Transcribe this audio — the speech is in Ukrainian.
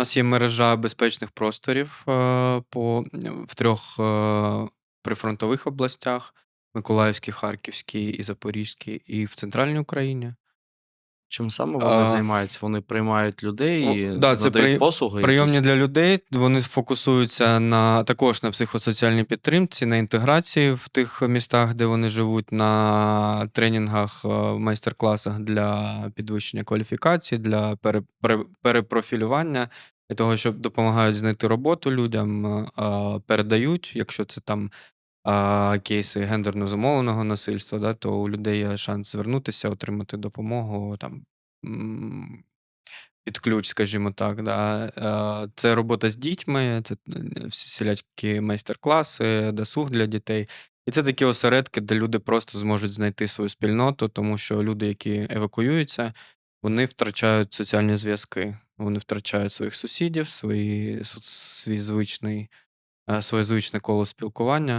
У нас є мережа безпечних просторів, е, по в 3 е, прифронтових областях: Миколаївській, Харківській і Запорізькій, і в центральній Україні. Чим саме вони А займаються? Вони приймають людей О, і да, це при послуги прийомні якісь? для людей. Вони фокусуються на також на психосоціальній підтримці, на інтеграції в тих містах, де вони живуть, на тренінгах, е, майстер-класах для підвищення кваліфікації, для пере пере перепрофілювання, для того, щоб допомагають знайти роботу людям, е, передають, якщо це там, а, кейси гендерно зумовленого насильства, да, то у людей є шанс звернутися, отримати допомогу там, під ключ, скажімо так, да. Це робота з дітьми, це е, всілякі майстер-класи, досуг для дітей. І це такі осередки, де люди просто зможуть знайти свою спільноту, тому що люди, які евакуюються, вони втрачають соціальні зв'язки, вони втрачають своїх сусідів, свої свій звичний, е, своє звичне коло спілкування.